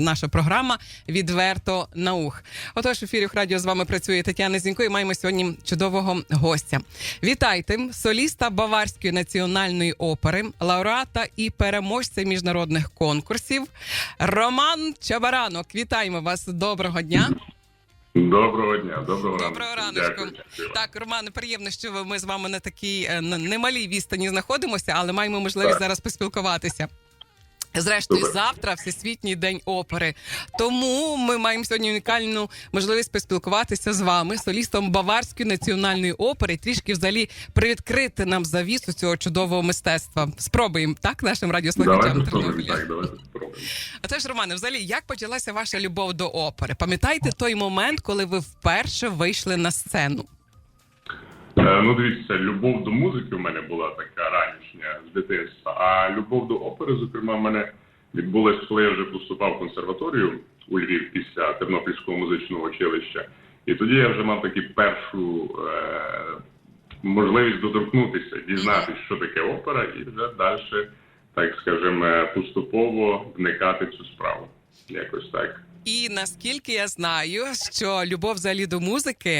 наша програма Відверто на ух. Отож, в ефірі радіо з вами працює Тетяна Зінько і маємо сьогодні чудового гостя. Вітайте соліста Баварської національної опери, лауреата і переможця міжнародних конкурсів. Роман Чабаранок. Вітаємо вас. Доброго дня. Доброго дня, доброго ранку. Доброго раночку. Так, Романе, приємно, що ми з вами на такій е, немалій відстані знаходимося, але маємо можливість Так. зараз поспілкуватися. Зрештою, завтра всесвітній день опери. Тому ми маємо сьогодні унікальну можливість поспілкуватися з вами, солістом Баварської національної опери, трішки взагалі привідкрити нам завісу цього чудового мистецтва. Спробуємо так нашим радіослухачам Давайте спробуємо. Тернополя. Так, давайте спробуємо. А теж, Романе, взагалі, як почалася ваша любов до опери? Пам'ятаєте той момент, коли ви вперше вийшли на сцену? Е, Ну, дивіться, любов до музики в мене була така ранішня з дитинства. А любов до опери, зокрема, в мене відбулась, коли я вже поступав в консерваторію у Львів після Тернопільського музичного училища. І тоді я вже мав таки першу е, можливість доторкнутися, дізнатися, що таке опера, і вже далі, так скажемо, е, поступово вникати в цю справу. Якось так. І наскільки я знаю, що любов взагалі до музики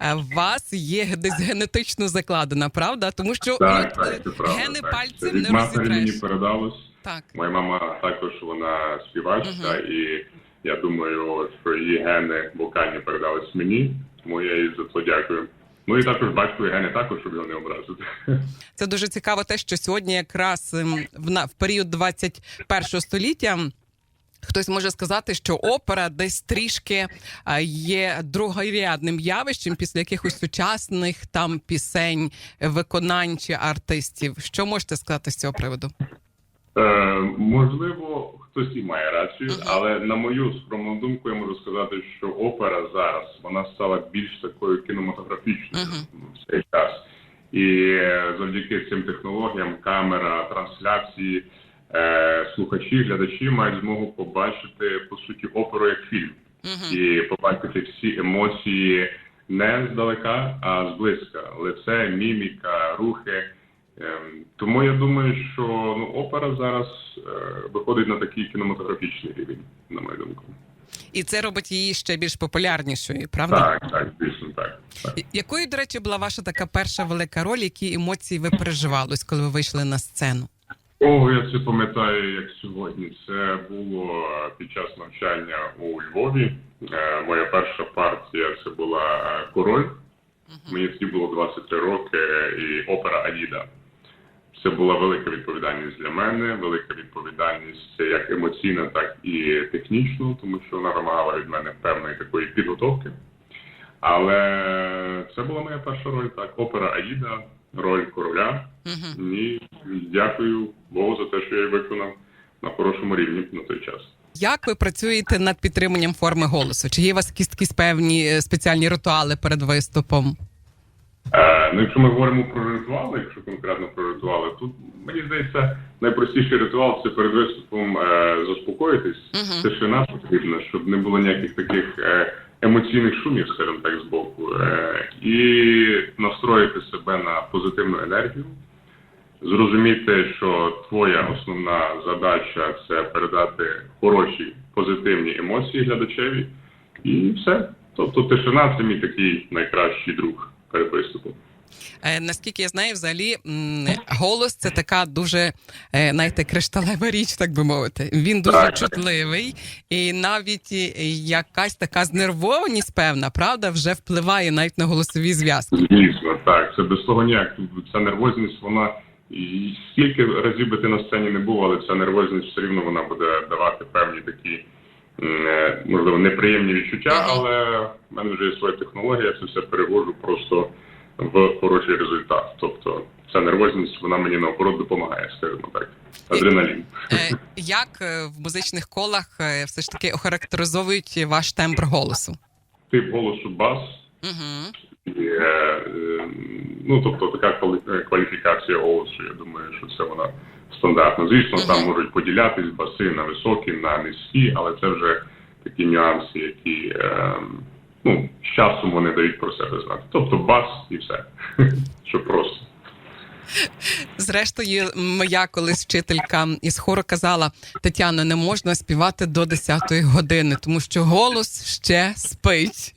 е, в вас є десь генетично закладена, правда? Тому що Так, ну, так, це правда. гени так. пальцем не від мені передалось. Так. Моя мама також вона співачка, і я думаю, що її гени вокальні передались мені, тому я їй за це дякую. Ну і також батькові гени також, щоб його не образити. Це дуже цікаво, те, що сьогодні, якраз ем, в період 21 століття. Хтось може сказати, що опера десь трішки є другорядним явищем після якихось сучасних там пісень, виконань чи артистів. Що можете сказати з цього приводу? Е, можливо, хтось і має рацію, Мгм. але на мою скромну думку, я можу сказати, що опера зараз вона стала більш такою кінематографічною Мгм. в цей час. І е, завдяки цим технологіям, камера, трансляції, слухачі, глядачі мають змогу побачити по суті оперу як фільм Угу. і побачити всі емоції не здалека, а зблизька. Лице, міміка, рухи. Ем, Тому я думаю, що ну, опера зараз е, виходить на такий кінематографічний рівень, на мою думку. І це робить її ще більш популярнішою, правда? Так, так, дійсно так. так. Якою, до речі, була ваша така перша велика роль, які емоції ви переживали, коли ви вийшли на сцену? О, я це пам'ятаю, як сьогодні. Це було під час навчання у Львові. Е, Моя перша партія це була е, король. Мені тоді було 23 роки, і опера Аїда. Це була велика відповідальність для мене, велика відповідальність як емоційна, так і технічна, тому що вона вимагала від мене певної такої підготовки. Але це була моя перша роль, так, опера Аїда, роль короля. Угу. І дякую Богу за те, що я її виконав на хорошому рівні на той час. Як ви працюєте над підтриманням форми голосу? Чи є у вас якісь такі певні е, спеціальні ритуали перед виступом? Е, ну, якщо ми говоримо про ритуали, якщо конкретно про ритуали, тут мені здається, найпростіший ритуал це перед виступом е, заспокоїтись. Мгм. Тишина потрібна, щоб не було ніяких таких е, емоційних шумів, скажімо так, збоку, боку, і настроїти себе на позитивну енергію. Зрозуміти, що твоя основна задача це передати хороші позитивні емоції глядачеві, і все. Тобто тишина це мій такий найкращий друг перед виступом. Е, наскільки я знаю, взагалі голос це така дуже е, знаєте, кришталева річ, так би мовити. Він дуже Так. чутливий, і навіть е, якась така знервованість, певна, правда, вже впливає навіть на голосові зв'язки. Звісно, так. Це без того ніяк. Ця нервозність, вона і скільки разів би ти на сцені не був, але ця нервозність все рівно вона буде давати певні такі, можливо, неприємні відчуття, але в мене вже є своя технологія, я це все перевожу просто в хороший результат. Тобто ця нервозність, вона мені наоборот допомагає, скажімо так. Адреналін. Е, Як е, в музичних колах е, все ж таки охарактеризовують ваш тембр голосу? Тип голосу бас. Угу. І, ну, тобто така кваліфікація голосу, я думаю, що це вона стандартна. Звісно, там можуть поділятись баси на високі, на низькі, але це вже такі нюанси, які е, ну, з часом вони дають про себе знати. Тобто бас і все. Що просто. Зрештою, моя колись вчителька із хору казала: Тетяно, не можна співати до 10-ї години, тому що голос ще спить.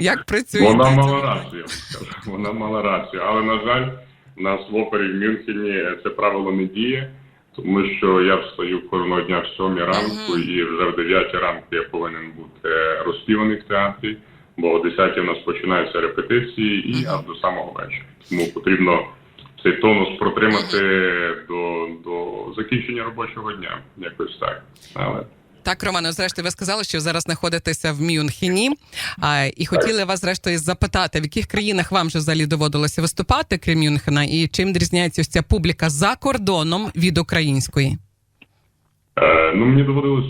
Як працює? Вона мала рацію. Вона мала рацію. Але, на жаль, у нас в опері в Мюнхені це правило не діє, тому що я встаю кожного дня в сьомій ранку, і вже в 9 ранку я повинен бути розпіваний в театрі, бо о 10 у нас починаються репетиції і аж до самого вечора. Тому потрібно цей тонус протримати до, до закінчення робочого дня. Якось так. Але Так, Романо, зрештою, ви сказали, що зараз знаходитеся в Мюнхені, а, і хотіли вас, зрештою, запитати, в яких країнах вам вже взагалі доводилося виступати, крім Мюнхена, і чим відрізняється ось ця публіка за кордоном від української? Е, ну, мені доводилось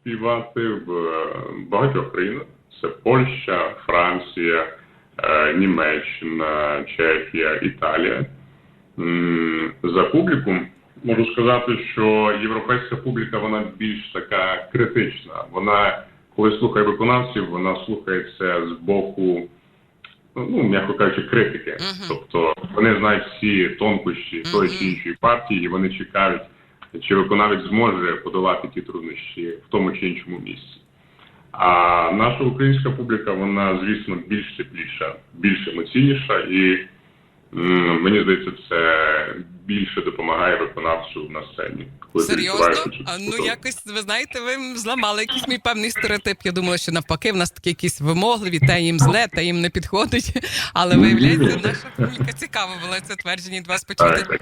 співати в е, багатьох країнах. Це Польща, Франція, е, Німеччина, Чехія, Італія. За публіку можу сказати, що європейська публіка вона більш така критична. Вона, коли слухає виконавців, вона слухає це з боку, ну, м'яко кажучи, критики. Тобто вони знають всі тонкощі тої чи іншої партії, і вони чекають чи виконавець зможе подолати ті труднощі в тому чи іншому місці. А наша українська публіка, вона, звісно, більш тепліша, більш емоційніша, і мені здається, це більше допомагає виконавцю на сцені. коли Серйозно? А ну якось ви знаєте, ви зламали якийсь мій певний стереотип. Я думала, що навпаки, в нас такі якісь вимогливі, те їм зле, те їм не підходить. Але виявляється, наша публіка цікаво було це твердження від вас почути.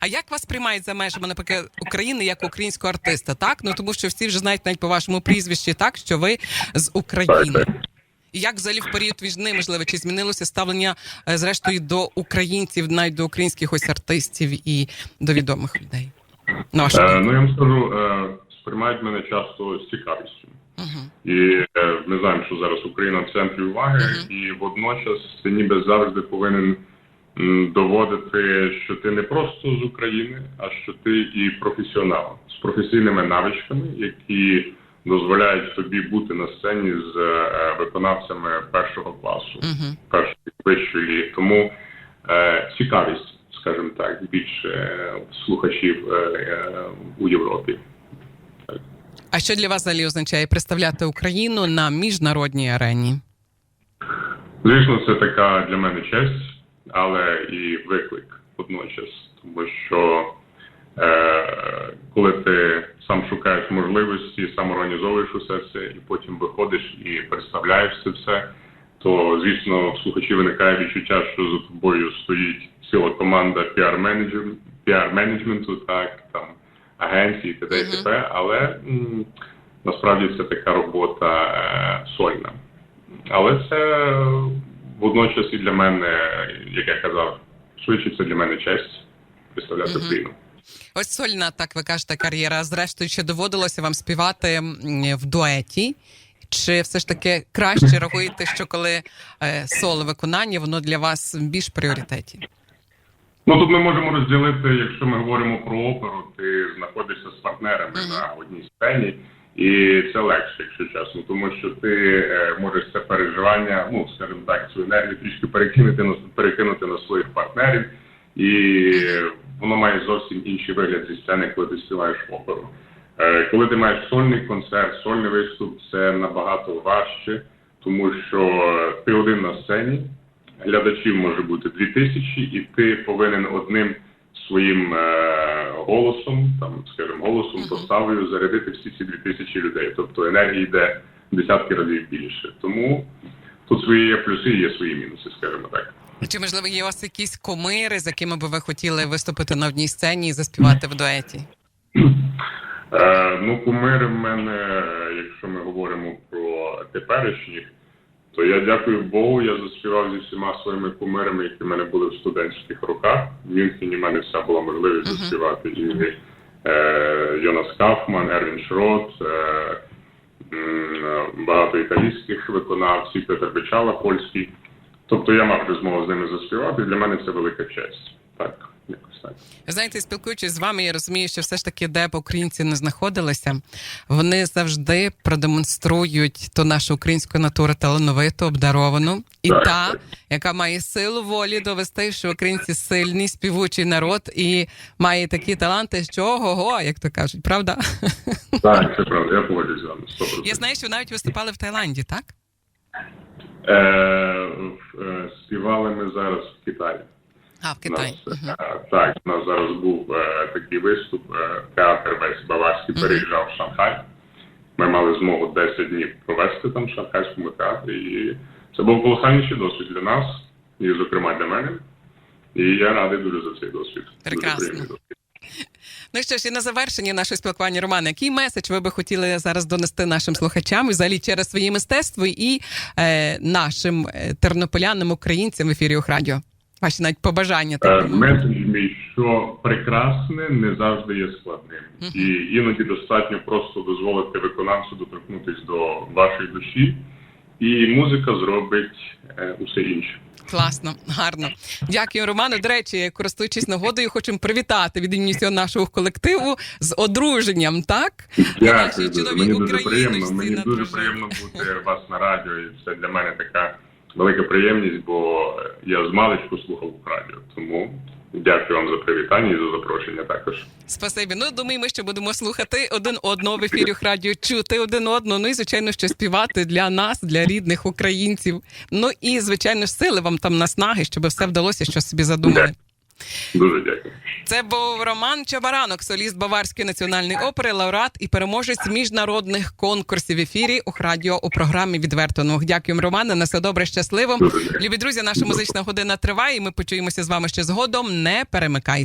А як вас приймають за межами, наприклад, України як українського артиста? Так, ну тому що всі вже знають навіть по вашому прізвищі, так що ви з України. І як взагалі в період війни, можливо, чи змінилося ставлення е, зрештою до українців, навіть до українських ось артистів і до відомих людей? На вашу Е, ну я вам скажу, е, сприймають мене часто з цікавістю. Мгм. І е, ми знаємо, що зараз Україна в центрі уваги, і водночас ти ніби завжди повинен доводити, що ти не просто з України, а що ти і професіонал з професійними навичками, які дозволяють тобі бути на сцені з е, виконавцями першого класу, Мгм. першої вищої ліги. Тому е, цікавість, скажімо так, більше е, слухачів е, е, у Європі. А що для вас взагалі означає представляти Україну на міжнародній арені? Звісно, це така для мене честь, але і виклик водночас, тому що коли ти сам шукаєш можливості, сам організовуєш усе це, і потім виходиш і представляєш це все, то звісно в слухачі виникає відчуття, що за тобою стоїть ціла команда піар-менеджер- піар-менеджменту, так там агенції, т.д. і т.п. Але м, насправді це така робота е, сольна. Але це водночас і для мене, як я казав, швидше це для мене честь представляти Україну. Ось сольна, так ви кажете, кар'єра. Зрештою, чи доводилося вам співати в дуеті? Чи все ж таки краще рахуєте, що коли е, соло виконання, воно для вас більш в пріоритеті? Ну тут ми можемо розділити, якщо ми говоримо про оперу, ти знаходишся з партнерами на одній сцені, і це легше, якщо чесно, тому що ти е, можеш це переживання, ну скажімо так, цю енергію трішки перекинути на перекинути на своїх партнерів, і воно має зовсім інший вигляд зі сцени, коли ти співаєш оперу. Е, Коли ти маєш сольний концерт, сольний виступ, це набагато важче, тому що ти один на сцені, глядачів може бути дві тисячі, і ти повинен одним своїм е, голосом, там, скажімо, голосом, поставою зарядити всі ці дві тисячі людей. Тобто енергії йде десятки разів більше. Тому тут свої є плюси і є свої мінуси, скажімо так. Чи можливо є у вас якісь комири, з якими би ви хотіли виступити на одній сцені і заспівати в дуеті? Е, ну, кумири в мене, якщо ми говоримо про теперішніх, то я дякую Богу, я заспівав зі всіма своїми кумирами, які в мене були в студентських роках. В Мюнхені в мене вся була можливість заспівати і е, Йонас Кафман, Ервін Шрот, е, багато італійських виконавців, Петр Бичала, польський. Тобто я мав змогу з ними заспівати. Для мене це велика честь. Так. Якось так. Знаєте, спілкуючись з вами, я розумію, що все ж таки, де б українці не знаходилися, вони завжди продемонструють ту нашу українську натуру талановиту, обдаровану, і Так, та, так. яка має силу волі довести, що українці сильний, співучий народ і має такі таланти, що ого, як то кажуть, правда? Так, це правда, я погоджуюсь з вами. 100%. Я знаю, що ви навіть виступали в Таїланді, так? Е, е, співали ми зараз в Китаї. А, в Китаї. Нас, Мгм. е, так, у нас зараз був е, такий виступ. е, театр весь Баварський переїжджав в Шанхай. Ми мали змогу 10 днів провести там в Шанхайському театрі. І це був колосальніший досвід для нас, і, зокрема, для мене. І я радий дуже за цей досвід. Прекрасно. досвід. Ну що ж, і на завершення нашого спілкування, Роман, який меседж ви би хотіли зараз донести нашим слухачам взагалі через своє мистецтво і е, нашим е, тернополянам, українцям в ефірі Охрадіо? Ваші навіть побажання Е, так. Меседж мій, що прекрасне не завжди є складним. І іноді достатньо просто дозволити виконавцю доторкнутися до вашої душі, і музика зробить е, усе інше. Класно, гарно. Дякую, Роману. До речі, користуючись нагодою, хочемо привітати від імені всього нашого колективу з одруженням, так? Дякую дуже. Мені дуже приємно. Мені дуже приємно бути у вас на радіо, і це для мене така велика приємність, бо я з маличку слухав радіо. Тому дякую вам за привітання і за запрошення також. Спасибі. Ну думаю, ми ще будемо слухати один одного в ефірі радіо, чути один одного. Ну і звичайно, що співати для нас, для рідних українців. Ну і звичайно, сили вам там наснаги, щоб все вдалося, що собі задумали. Дуже дякую. Це був Роман Чабаранок, соліст Баварської національної опери, лауреат і переможець міжнародних конкурсів в ефірі у радіо у програмі Відверто. Ну, дякуємо, Романе. На все добре, щасливо. Дуже. Любі друзі, наша музична година триває. і Ми почуємося з вами ще згодом. Не перемикайте.